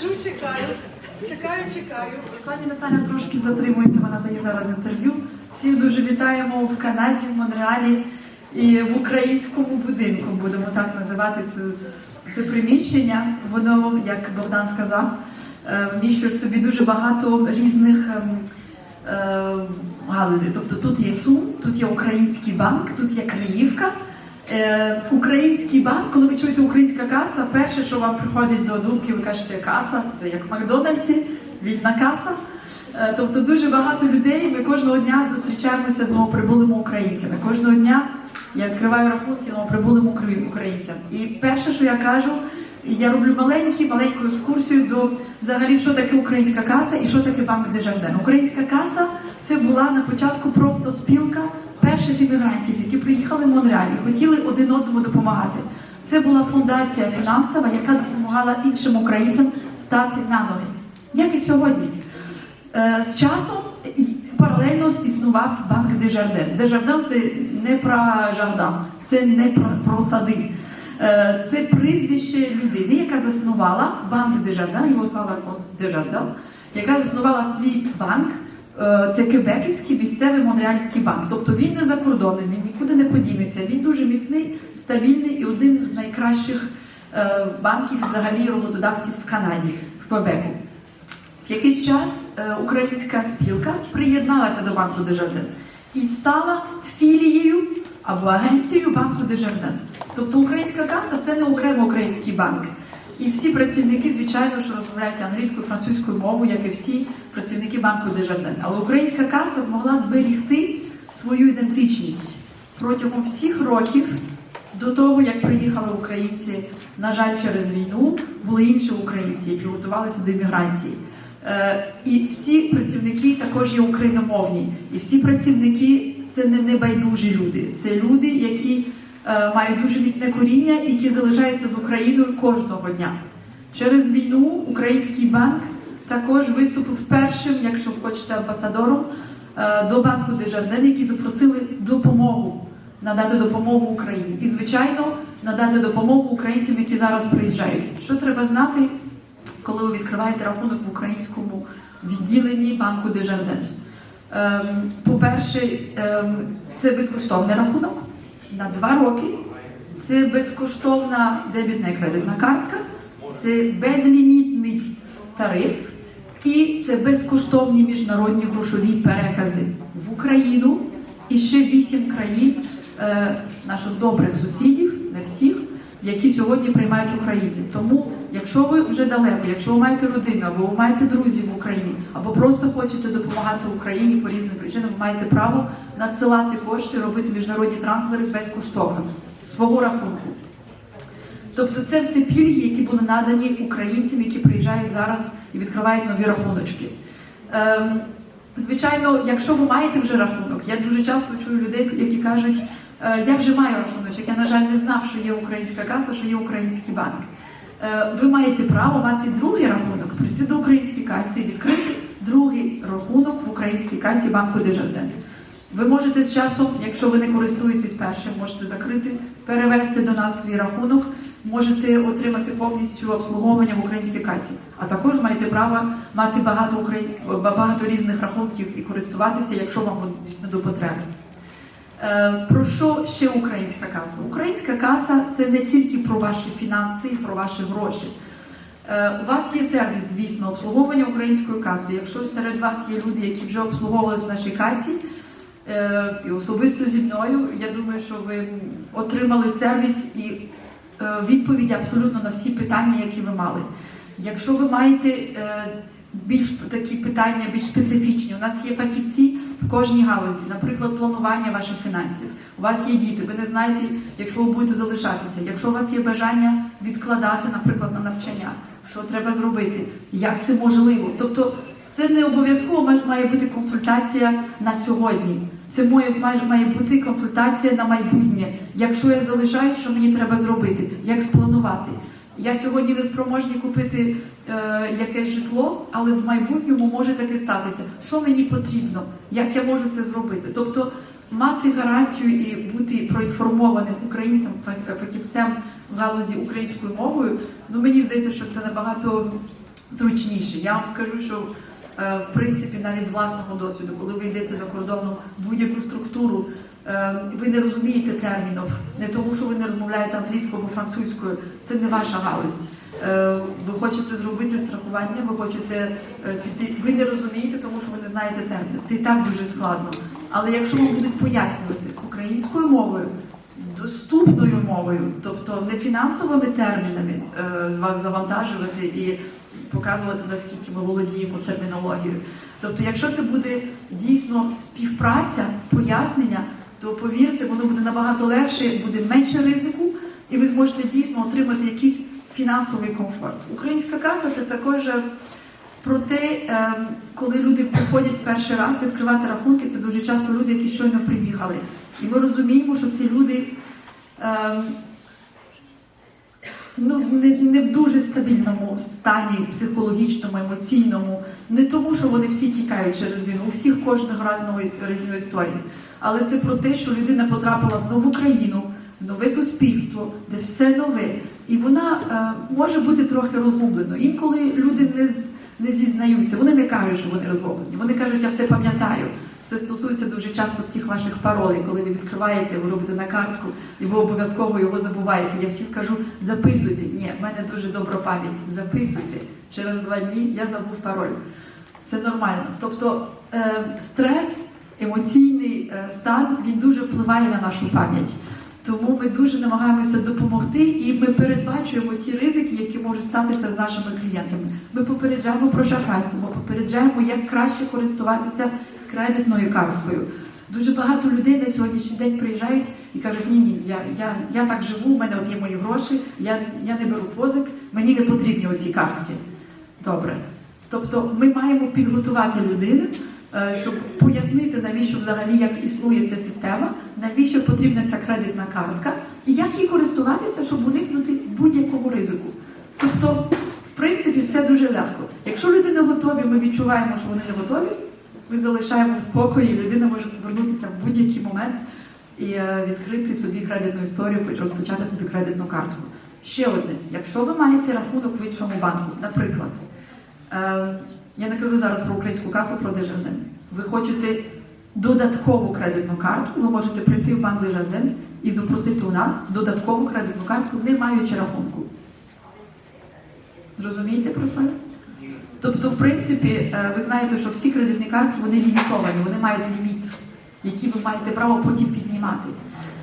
сижу, чекаю. Чекаю, чекаю. Пані Наталя трошки затримується, вона дає зараз інтерв'ю. Всіх дуже вітаємо в Канаді, в Монреалі і в українському будинку. Будемо так називати цю, це приміщення. Воно, як Богдан сказав, е, вміщує в собі дуже багато різних ем, е, галузей. Тобто тут є Сум, тут є український банк, тут є Криївка. Е, український банк, коли ви чуєте українська каса, перше, що вам приходить до думки, ви кажете, каса, це як в Макдональдсі, вільна каса. Е, тобто дуже багато людей. Ми кожного дня зустрічаємося з новоприбулими українцями. Кожного дня я відкриваю рахунки новоприбулим українцям. І перше, що я кажу, я роблю маленькі, маленьку екскурсію до взагалі, що таке українська каса і що таке банк Дежарден. Українська каса це була на початку просто спілка перших іммігрантів, які приїхали в Монреаль і хотіли один одному допомагати. Це була фундація фінансова, яка допомагала іншим українцям стати на ноги. Як і сьогодні. Е, З часом паралельно існував банк Дежарден. Дежарден це не про Жардан, це не про, про сади. Е, Це прізвище людини, яка заснувала банк Дежарден, його звала Дежарден, яка заснувала свій банк. Е, Це Кебеківський місцевий монреальський банк. Тобто він не закордонний, він нікуди не подінеться. Він дуже міцний, стабільний і один з найкращих е, банків взагалі роботодавців в Канаді, в Квебеку. В якийсь час е, українська спілка приєдналася до банку Дежарден і стала філією або агенцією банку Дежарден. Тобто українська каса це не окремо український банк. І всі працівники, звичайно, що розмовляють англійською, французькою мовою, як і всі працівники банку Дежарден. Але українська каса змогла зберігти свою ідентичність протягом всіх років до того, як приїхали українці, на жаль, через війну, були інші українці, які готувалися до імміграції. Е, і всі працівники також є україномовні. І всі працівники це не небайдужі люди. Це люди, які мають дуже міцне коріння, які залишаються з Україною кожного дня. Через війну український банк також виступив першим, якщо хочете, амбасадором е, до банку Дежарден, які запросили допомогу надати допомогу Україні. І, звичайно, надати допомогу українцям, які зараз приїжджають. Що треба знати, коли ви відкриваєте рахунок в українському відділенні банку Дежарден? Ем, По-перше, ем, це безкоштовний рахунок на два роки. Це безкоштовна дебітна і кредитна картка, це безлімітний тариф. І це безкоштовні міжнародні грошові перекази в Україну. І ще вісім країн е, наших добрих сусідів, не всіх, які сьогодні приймають українців. Тому, якщо ви вже далеко, якщо ви маєте родину, або ви маєте друзів в Україні, або просто хочете допомагати Україні по різним причинам, ви маєте право надсилати кошти, робити міжнародні трансфери безкоштовно з свого рахунку. Тобто це все пільги, які були надані українцям, які приїжджають зараз і відкривають нові рахуночки. Ем, звичайно, якщо ви маєте вже рахунок, я дуже часто чую людей, які кажуть, «Е, я вже маю рахуночок, я, на жаль, не знав, що є українська каса, що є український банк. Е, ви маєте право мати другий рахунок, прийти до української каси і відкрити другий рахунок в українській касі банку Дежарден. Ви можете з часом, якщо ви не користуєтесь першим, можете закрити, перевести до нас свій рахунок, можете отримати повністю обслуговування в українській касі. А також маєте право мати багато багато різних рахунків і користуватися, якщо вам дійсно до потреби. Е, Про що ще українська каса? Українська каса це не тільки про ваші фінанси і про ваші гроші. Е, У вас є сервіс, звісно, обслуговування українською касою. Якщо серед вас є люди, які вже обслуговувалися в нашій касі, е, і особисто зі мною, я думаю, що ви отримали сервіс і відповіді абсолютно на всі питання, які ви мали. Якщо ви маєте більш такі питання, більш специфічні, у нас є фахівці в кожній галузі, наприклад, планування ваших фінансів. У вас є діти, ви не знаєте, якщо ви будете залишатися, якщо у вас є бажання відкладати, наприклад, на навчання, що треба зробити, як це можливо. Тобто це не обов'язково має- бути консультація на сьогодні. Це має, має, має бути консультація на майбутнє. Якщо я залишаюсь, що мені треба зробити, як спланувати. Я сьогодні не спроможні купити е, якесь житло, але в майбутньому може таке статися. Що мені потрібно? Як я можу це зробити? Тобто мати гарантію і бути проінформованим українцем, фах- фахівцем в галузі українською мовою, ну мені здається, що це набагато зручніше. Я вам скажу, що е, в принципі навіть з власного досвіду, коли ви йдете за кордоном в будь-яку структуру, ви не розумієте термінів, не тому, що ви не розмовляєте англійською або французькою. Це не ваша галузь. Е, Ви хочете зробити страхування, ви хочете е, піти. Ви не розумієте, тому що ви не знаєте термін. Це і так дуже складно. Але якщо вам будуть пояснювати українською мовою, доступною мовою, тобто не фінансовими термінами е, вас завантажувати і показувати, наскільки ми володіємо термінологією. Тобто, якщо це буде дійсно співпраця, пояснення, то повірте, воно буде набагато легше, буде менше ризику, і ви зможете дійсно отримати якийсь фінансовий комфорт. Українська каса це також про те, ем, коли люди приходять перший раз відкривати рахунки, це дуже часто люди, які щойно приїхали. І ми розуміємо, що ці люди ем, ну, не, не в дуже стабільному стані психологічному, емоційному, не тому, що вони всі тікають через війну, у всіх кожного разного різної історії. Але це про те, що людина потрапила в нову країну, в нове суспільство, де все нове. І вона е, може бути трохи розгубленою. Інколи люди не, не зізнаються, вони не кажуть, що вони розгублені. Вони кажуть, я все пам'ятаю. Це стосується дуже часто всіх ваших паролей, коли ви відкриваєте, ви робите на картку, і ви обов'язково його забуваєте. Я всім кажу, записуйте. Ні, в мене дуже добра пам'ять. Записуйте. Через два дні я забув пароль. Це нормально. Тобто е, стрес, емоційний е, стан він дуже впливає на нашу пам'ять. Тому ми дуже намагаємося допомогти, і ми передбачуємо ті ризики, які можуть статися з нашими клієнтами. Ми попереджаємо про шахрайство, ми попереджаємо, як краще користуватися кредитною карткою. Дуже багато людей на сьогоднішній день приїжджають і кажуть, ні, ні, я, я, я так живу, у мене от є мої гроші, я, я не беру позик, мені не потрібні оці картки. Добре. Тобто ми маємо підготувати людину, щоб пояснити, навіщо взагалі як існує ця система, навіщо потрібна ця кредитна картка, і як їй користуватися, щоб уникнути будь-якого ризику. Тобто, в принципі, все дуже легко. Якщо люди не готові, ми відчуваємо, що вони не готові, ми залишаємо в спокої, і людина може повернутися в будь-який момент і е, відкрити собі кредитну історію, розпочати собі кредитну картку. Ще одне, якщо ви маєте рахунок в іншому банку, наприклад, е, я не кажу зараз про українську касу, про Дежарден. Ви хочете додаткову кредитну картку, ви можете прийти в банк Дежарден і запросити у нас додаткову кредитну картку, не маючи рахунку. Зрозумієте про що? Тобто, в принципі, е, ви знаєте, що всі кредитні картки вони лімітовані, вони мають ліміт, який ви маєте право потім піднімати.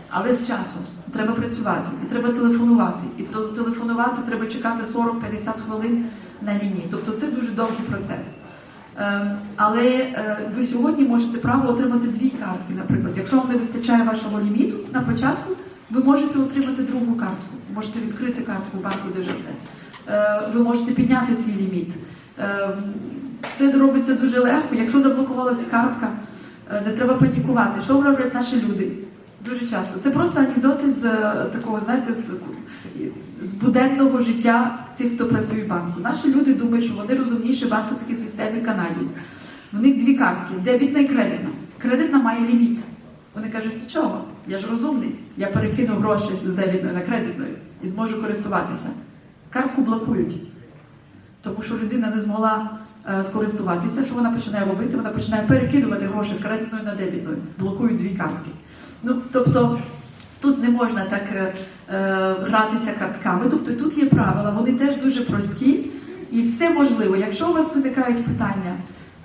Але з часом треба працювати, і треба телефонувати. І тел- телефонувати треба чекати 40-50 хвилин на лінії. Тобто це дуже довгий процес. Ем, Але е, ви сьогодні можете право отримати дві картки, наприклад. Якщо вам не вистачає вашого ліміту на початку, ви можете отримати другу картку. Можете відкрити картку в банку Дежавне. Ви можете підняти свій ліміт. Ем, Все робиться дуже легко. Якщо заблокувалася картка, е, не треба панікувати. Що роблять наші люди? Дуже часто. Це просто анекдоти з е, такого, знаєте, з, з буденного життя тих, хто працює в банку. Наші люди думають, що вони розумніші в банківській системі Канаді. В них дві картки: дебітна і кредитна. Кредитна має ліміт. Вони кажуть, нічого, я ж розумний, я перекину гроші з дебітної на кредитною і зможу користуватися. Картку блокують. Тому що людина не змогла е, скористуватися, що вона починає робити? Вона починає перекидувати гроші з кредитної на дебітною, блокують дві картки. Ну, тобто тут не можна так е, гратися картками. Тобто тут є правила, вони теж дуже прості і все можливо. Якщо у вас виникають питання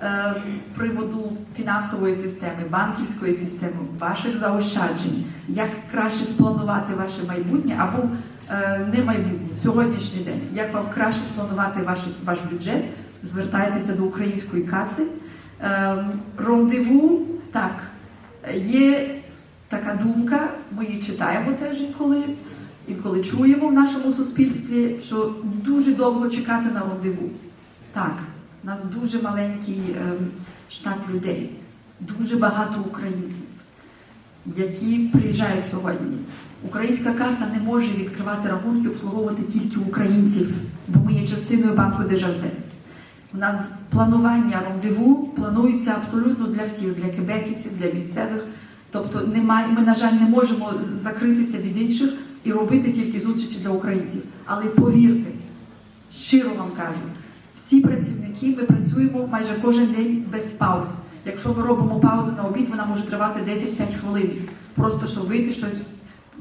е, з приводу фінансової системи, банківської системи, ваших заощаджень, як краще спланувати ваше майбутнє або е, не майбутнє, сьогоднішній день, як вам краще спланувати ваш, ваш бюджет, звертайтеся до української каси. Е, Рондеву, так, є така думка, ми її читаємо теж інколи, інколи чуємо в нашому суспільстві, що дуже довго чекати на рондеву. Так, у нас дуже маленький ем, штат людей, дуже багато українців, які приїжджають сьогодні. Українська каса не може відкривати рахунки, обслуговувати тільки українців, бо ми є частиною банку Дежарден. У нас планування рондеву планується абсолютно для всіх, для кебеківців, для місцевих. Тобто немає, ми, на жаль, не можемо закритися від інших і робити тільки зустрічі для українців. Але повірте, щиро вам кажу, Всі працівники ми працюємо майже кожен день без пауз. Якщо ми робимо паузу на обід, вона може тривати 10-5 хвилин. Просто щоб вийти щось,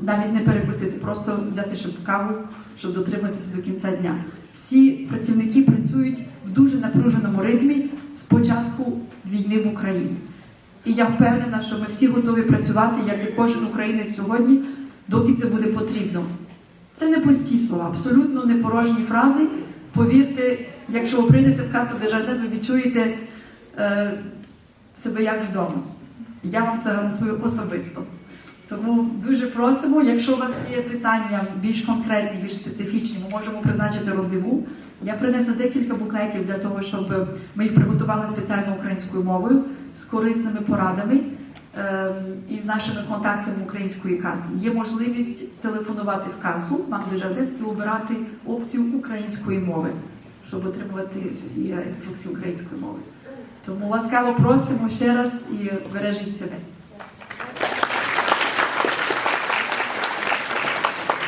навіть не перекусити, просто взяти щоб каву, щоб дотриматися до кінця дня. Всі працівники працюють в дуже напруженому ритмі з початку війни в Україні. І я впевнена, що ми всі готові працювати, як і кожен українець сьогодні, доки це буде потрібно. Це не пусті слова, абсолютно не порожні фрази. Повірте, якщо ви прийдете в касу Дежарден, ви відчуєте е, себе як вдома. Я вам це гарантую особисто. Тому дуже просимо, якщо у вас є питання більш конкретні, більш специфічні, ми можемо призначити рандеву. Я принесла декілька буклетів для того, щоб ми їх приготували спеціально українською мовою з корисними порадами ем, і з нашими контактами української каси. Є можливість телефонувати в касу вам Дежарден і обирати опцію української мови, щоб отримувати всі інструкції української мови. Тому ласкаво просимо ще раз і бережіть себе.